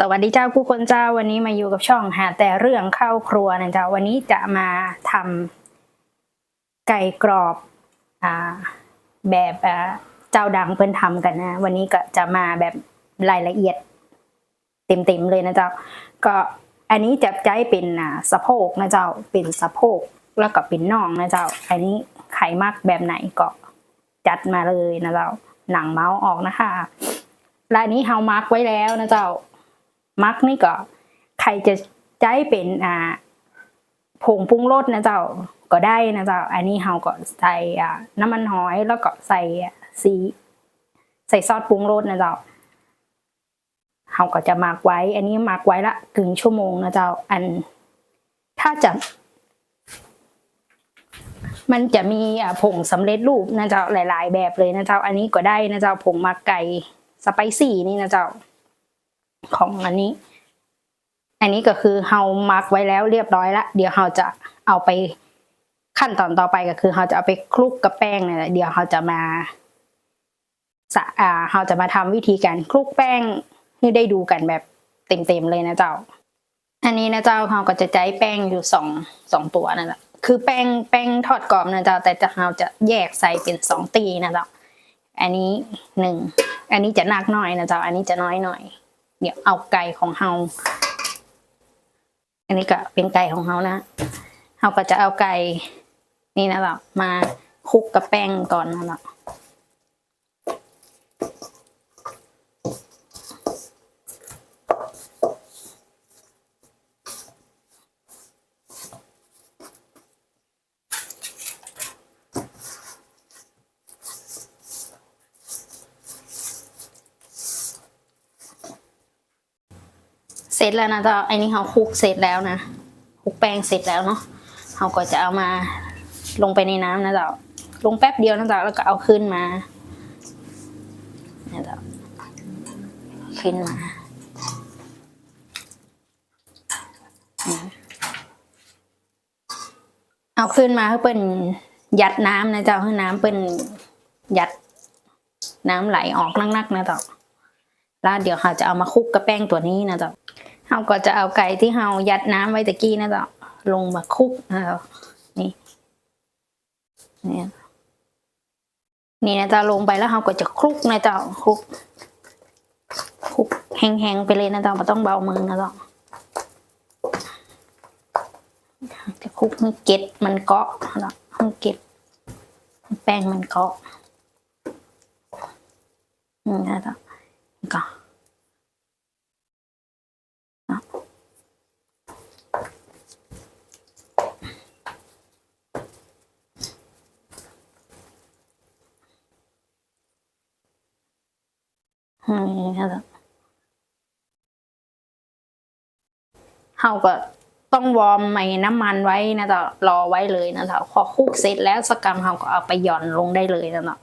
สวัสดีเจ้าผู้คนเจ้าวันนี้มาอยู่กับช่องหาแต่เรื่องเข้าครัวนะเจ้าวันนี้จะมาทำไก่กรอบอแบบเจ้าดังเพิ่นทำกันนะ วันนี้ก็จะมาแบบรายละเอียดเต็มๆเลยนะเจ้าก็อันนี้จะใช้เป็นสะโพกนะเจ้าเป็นสะโพกแล้วก็เป็นน่องนะเจ้า อันนี้ไขมักแบบไหนก็จัดมาเลยนะเจ้าหนังเมาส์ออกนะคะและนนี้เฮามาร์กไว้แล้วนะเจ้า มักนี่ก็ใครจะใช้เป็นอ่าผงปรุงรสนะเจ้าก็ได้นะเจ้า อันนี้เฮาก็ใส่อ่าน้ำมันหอยแล้วก็ใส่สีใส่ซอสปรุงรสนะเจ้าเฮาก็จะหมักไว้ อันนี้หมักไว้ละกึ่งชั่วโมงนะเจ้า อัน ถ้าจะ มันจะมีอ่าผงสำเร็จรูปนะเจ้าหลาย ๆ แบบเลยนะเจ้า อันนี้ก็ได้นะเจ้าผงมักไก่สไปซี่นี่นะเจ้า ของอันนี้ อันนี้ก็คือเฮามาร์กไว้แล้วเรียบร้อยละเดี๋ยวเฮาจะเอาไปขั้นตอนต่อไปก็คือเฮาจะเอาไปคลุกกับแป้งเนี่ยแหละเดี๋ยวเฮาจะมาสะอ่าเฮาจะมาทำวิธีการคลุกแป้งให้ได้ดูกันแบบเต็มๆเลยนะเจ้า อันนี้นะเจ้าเฮาก็จะใช้แป้งอยู่สองสองตัวนั่นแหละคือแป้งแป้งทอดกรอบนะเจ้าแต่จะเฮาจะแยกใส่เป็นสองตีนะเจ้าอันนี้หนึ่งอันนี้จะหนักหน่อยนะเจ้าอันนี้จะน้อยหน่อย เดี๋ยวเอาไก่ของเฮาอันนี้ก็เป็นไก่ของเฮานะเฮาก็จะเอาไก่นี่นะแบบมาคลุกกับแป้งก่อนนะแบบ เสร็จแล้วนะเจ้าอันนี้เฮาคลุกเสร็จแล้วนะคลุกแป้งเสร็จแล้วเนาะเฮาก็จะเอามาลงไปในน้ำนะจ้าลงแป๊บเดียวนะจ้าแล้วก็เอาขึ้นมานี่ยเจ้าขึ้นมาเอาขึ้นมาให้เปิ้นยัดน้ำนะจ้าให้น้ำเปิ้นยัดน้ำไหลออกนักๆนะจ้าแล้วเดี๋ยวเราจะเอามาคลุกกับแป้งตัวนี้นะจ้า เราก็จะเอาไก่ที่เรายัดน้ำไว้ตะกี้นะจ้าลงมาคลุกนะจ้านี่นี่นี่นะจ้าลงไปแล้วเราก็จะคลุกนะจ้าคลุกคลุกแห้งๆไปเลยนะจ้าไม่ต้องเบามือนะจ้าจะคลุกให้เก็ดมันเกาะนะจ้าให้เก็ดแป้งมันเกาะนี่นะจ้าก็ อืมค่ะเฮาก็ต้องวอร์มไอ้น้ำมันไว้นะจ๊ะรอไว้เลยนะจ๊ะพอคุกเสร็จแล้วสกรรมเฮาก็เอาไปหย่อนลงได้เลยนะจ๊ะ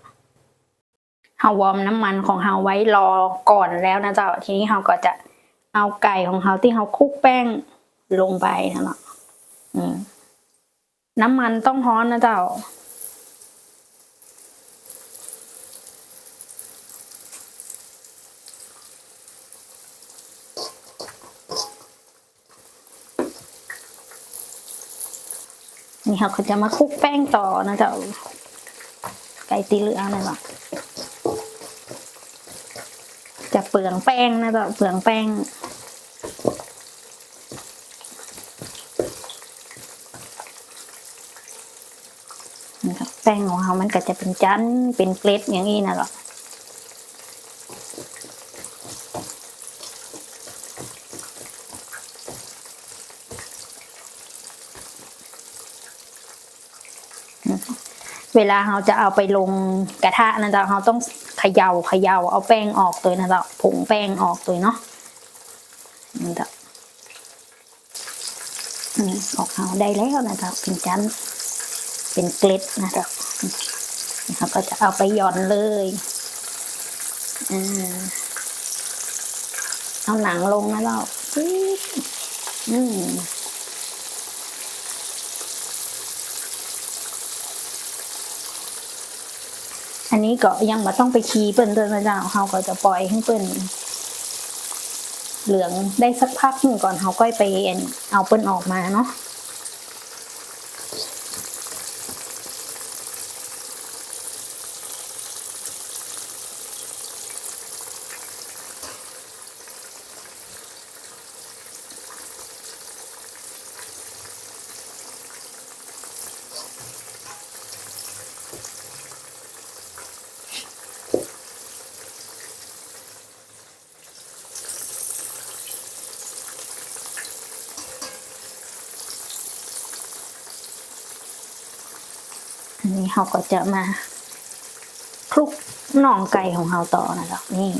เฮาวอร์มน้ำมันของเฮาไว้รอก่อนแล้วนะจ๊ะทีนี้เฮาก็จะเอาไก่ของเฮาที่เฮาคุกแป้งลงไปนะจ๊ะน้ำมันต้องฮ้อนนะจ้า นี่เขาก็จะมาคลุกแป้งต่อนะเจ้าไก่ตีเหลืองนะเจ้าจะเปลืองแป้งนะเจ้าเปลืองแป้งแป้งของเขามันก็จะเป็นจันเป็นเกล็ดอย่างนี้นะเจ้า เวลาเราจะเอาไปลงกระทะนะจ้าเราต้องเขย่าเขย่าเอาแป้งออกตัวนะจ้าผงแป้งออกตัวเนาะนี่จ้านี่ออกเอาได้แล้วนะจ้าเป็นจันเป็นเกล็ดนะจ้าเราก็จะเอาไปหย่อนเลยอ่าเอาหนังลงนะเจ้าปึ๊บอืม อันนี้ก็ยังมาต้องไปคีเปิ้นเดินมาจ้าเขาก็จะปล่อยให้เปิ้นเหลืองได้สักพักหนึ่งก่อนเขาก็ไปเอาเปิ้นออกมาเนาะ อันนี้เขาก็จะมาคลุกน่องไก่ของเราต่อนะจ๊ะนี่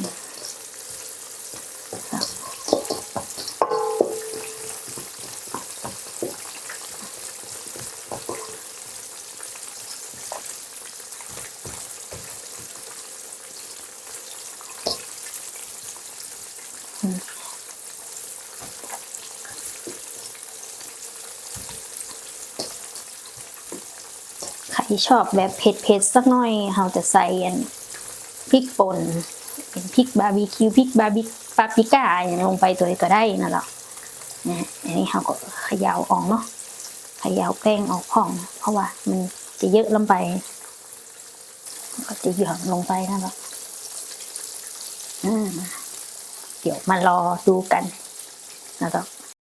ใครชอบแบบเผ็ดๆสักหน่อยเราจะใส่อันพริกป่นเป็นพริกบาร์บีคิวพริกบาร์บีปาปริก้าอย่างลงไปตัวก็ได้นั่นแหละนะอันนี้เราก็ขยาวออกเนาะขยาวแป้งออกพ่อง เพราะว่ามันจะเยอะลงไป ก็จะหย่อนลงไปนั่นแหละอืมเดี๋ยวมารอดูกันนะครับ